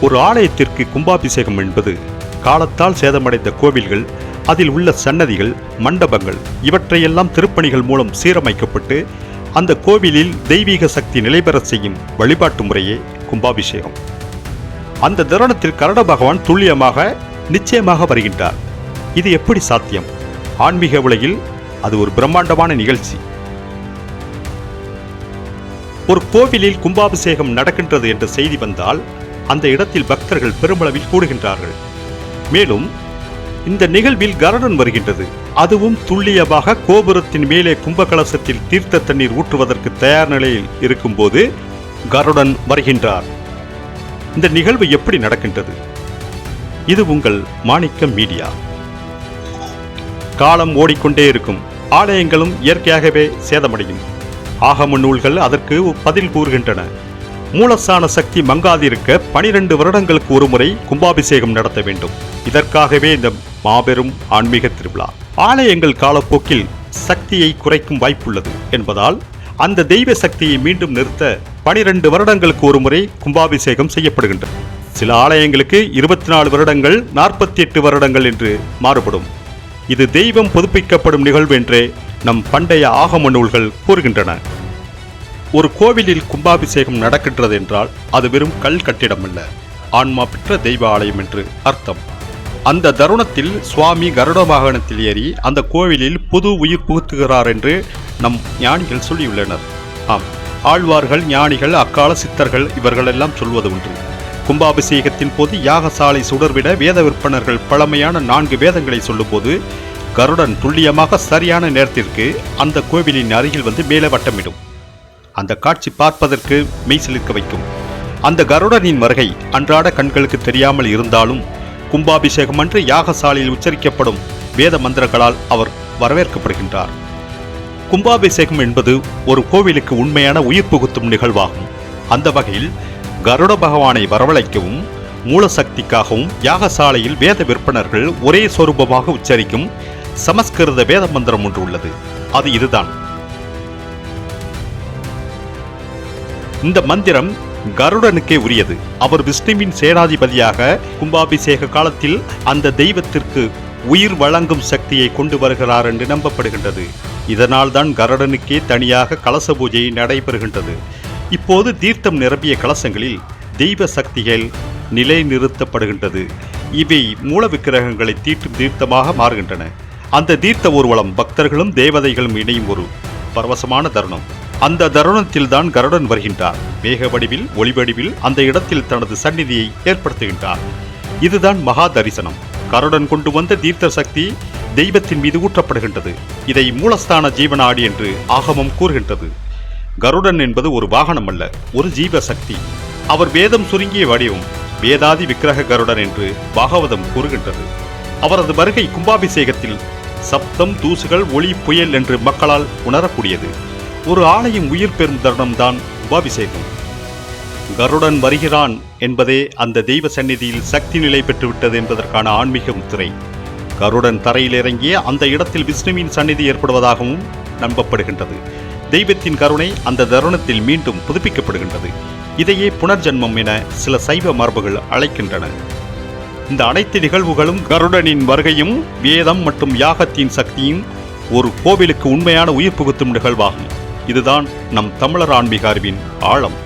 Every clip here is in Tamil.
ஒரு ஆலயத்திற்கு கும்பாபிஷேகம் என்பது காலத்தால் சேதமடைந்த கோவில்கள் அதில் உள்ள சன்னதிகள் மண்டபங்கள் இவற்றையெல்லாம் திருப்பணிகள் மூலம் சீரமைக்கப்பட்டு அந்த கோவிலில் தெய்வீக சக்தி நிலைபெற செய்யும் வழிபாட்டு முறையே கும்பாபிஷேகம். அந்த தருணத்தில் கரட பகவான் துல்லியமாக நிச்சயமாக வருகின்றார். இது எப்படி சாத்தியம்? ஆன்மீக உலகில் அது ஒரு பிரம்மாண்டமான நிகழ்ச்சி. ஒரு கோவிலில் கும்பாபிஷேகம் நடக்கின்றது என்ற செய்தி வந்தால் அந்த இடத்தில் பக்தர்கள் பெருமளவில் கூடுகின்றார்கள். மேலும் இந்த நிகழ்வில் கருடன் வருகின்றது. அதுவும் துல்லியமாக கோபுரத்தின் மேலே கும்பகலசத்தில் தீர்த்த தண்ணீர் ஊற்றுவதற்கு தயார் நிலையில் இருக்கும்போது கருடன் வருகின்றார். இந்த நிகழ்வு எப்படி நடக்கின்றது? இது உங்கள் மாணிக்கம் மீடியா. காலம் ஓடிக்கொண்டே இருக்கும். ஆலயங்களும் இயற்கையாகவே சேதமடையும். ஆகம நூல்கள் அதற்கு பதில் கூறுகின்றன. மூலஸ்தான சக்தி மங்காதிருக்க பனிரெண்டு வருடங்களுக்கு ஒருமுறை கும்பாபிஷேகம் நடத்த வேண்டும். இதற்காகவே இந்த மாபெரும் ஆன்மீக திருவிழா. ஆலயங்கள் காலப்போக்கில் சக்தியை குறைக்கும் வாய்ப்புள்ளது என்பதால் அந்த தெய்வ சக்தியை மீண்டும் நிறுத்த பனிரெண்டு வருடங்களுக்கு ஒருமுறை கும்பாபிஷேகம் செய்யப்படுகின்றது. சில ஆலயங்களுக்கு இருபத்தி நாலு வருடங்கள் நாற்பத்தி எட்டு வருடங்கள் என்று மாறுபடும். இது தெய்வம் புதுப்பிக்கப்படும் நிகழ்வு என்றே நம் பண்டைய ஆகம நூல்கள் கூறுகின்றன. ஒரு கோவிலில் கும்பாபிஷேகம் நடக்கின்றது என்றால் அது வெறும் கல் கட்டிடம் அல்ல ஆன்மா பெற்ற தெய்வ ஆலயம் என்று அர்த்தம். அந்த தருணத்தில் சுவாமி கருட வாகனத்தில் ஏறி அந்த கோவிலில் புது உயிர் புகுத்துகிறார் என்று நம் ஞானிகள் சொல்லியுள்ளனர். ஆம் ஆழ்வார்கள் ஞானிகள் அக்கால சித்தர்கள் இவர்களெல்லாம் சொல்வது உண்டு கும்பாபிஷேகத்தின் போது யாகசாலை சுடர்விட வேத விற்பனர்கள் பழமையான நான்கு வேதங்களை சொல்லும்போது கருடன் துல்லியமாக சரியான நேரத்திற்கு அந்த கோவிலின் அருகில் வந்து மேலே வட்டமிடும் அந்த காட்சி பார்ப்பதற்கு மெய்சிலிருக்க வைக்கும். அந்த கருடனின் வருகை அன்றாட கண்களுக்கு தெரியாமல் இருந்தாலும் கும்பாபிஷேகம் அன்று யாகசாலையில் உச்சரிக்கப்படும் வேத மந்திரங்களால் அவர் வரவேற்கப்படுகின்றார். கும்பாபிஷேகம் என்பது ஒரு கோவிலுக்கு உண்மையான உயிர் புகுத்தும் நிகழ்வாகும். அந்த வகையில் கருட பகவானை வரவழைக்கவும் மூலசக்திக்காகவும் யாகசாலையில் வேத விற்பனர்கள் ஒரே சொரூபமாக உச்சரிக்கும் சமஸ்கிருத வேத மந்திரம் ஒன்று உள்ளது. அது இதுதான். இந்த மந்திரம் கருடனுக்கே உரியது. அவர் விஷ்ணுவின் சேனாதிபதியாக கும்பாபிஷேக காலத்தில் அந்த தெய்வத்திற்கு உயிர் வழங்கும் சக்தியை கொண்டு வருகிறார் என்று நம்பப்படுகின்றது. இதனால் தான் கருடனுக்கே தனியாக கலச பூஜை நடைபெறுகின்றது. இப்போது தீர்த்தம் நிரம்பிய கலசங்களில் தெய்வ சக்திகள் நிலைநிறுத்தப்படுகின்றது. இவை மூல விக்கிரகங்களை தீட்டும் தீர்த்தமாக மாறுகின்றன. அந்த தீர்த்த ஊர்வலம் பக்தர்களும் தேவதைகளும் இணையும் ஒரு பரவசமான தருணம். அந்த தருணத்தில்தான் கருடன் வருகின்றார். மேக வடிவில் ஒளி வடிவில் அந்த இடத்தில் தனது சந்நிதியை ஏற்படுத்துகின்றார். இதுதான் மகா தரிசனம் கருடன் கொண்டு வந்த தீர்த்த சக்தி தெய்வத்தின் மீது ஊற்றப்படுகின்றது. இதை மூலஸ்தான ஜீவனாடி என்று ஆகமம் கூறுகின்றது. கருடன் என்பது ஒரு வாகனம் அல்ல ஒரு ஜீவ சக்தி அவர் வேதம் சுருங்கிய வடிவம் வேதாதி விக்கிரக கருடன் என்று பாகவதம் கூறுகின்றது. அவரது வருகை கும்பாபிஷேகத்தில் சப்தம் தூசுகள் ஒளி புயல் என்று மக்களால் உணரக்கூடியது. ஒரு ஆலயம் உயிர் பெறும் தருணம்தான் கும்பாபிஷேகம் கருடன் வருகிறான் என்பதே அந்த தெய்வ சந்நிதியில் சக்தி நிலை பெற்றுவிட்டது என்பதற்கான ஆன்மீக முத்திரை. கருடன் தரையில் இறங்கிய அந்த இடத்தில் விஷ்ணுவின் சந்நிதி ஏற்படுவதாகவும் நம்பப்படுகின்றது. தெய்வத்தின் கருணை அந்த தருணத்தில் மீண்டும் புதுப்பிக்கப்படுகின்றது. இதையே புனர்ஜன்மம் என சில சைவ மரபுகள் அழைக்கின்றன. இந்த அனைத்து நிகழ்வுகளும் கருடனின் வருகையும் வேதம் மற்றும் யாகத்தின் சக்தியும் ஒரு கோவிலுக்கு உண்மையான உயிர் புகுத்தும் நிகழ்வாகும். இதுதான் நம் தமிழர் ஆன்மீக அறிவின் ஆழம்.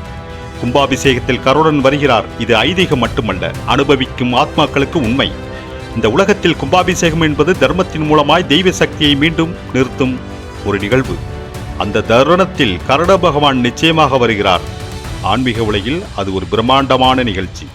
கும்பாபிஷேகத்தில் கருடன் வருகிறார் இது ஐதீகம் மட்டுமல்ல அனுபவிக்கும் ஆத்மாக்களுக்கு உண்மை. இந்த உலகத்தில் கும்பாபிஷேகம் என்பது தர்மத்தின் மூலமாய் தெய்வ சக்தியை மீண்டும் நிறுத்தும் ஒரு நிகழ்வு. அந்த தருணத்தில் கருட பகவான் நிச்சயமாக வருகிறார். ஆன்மீக உலகில் அது ஒரு பிரம்மாண்டமான நிகழ்ச்சி.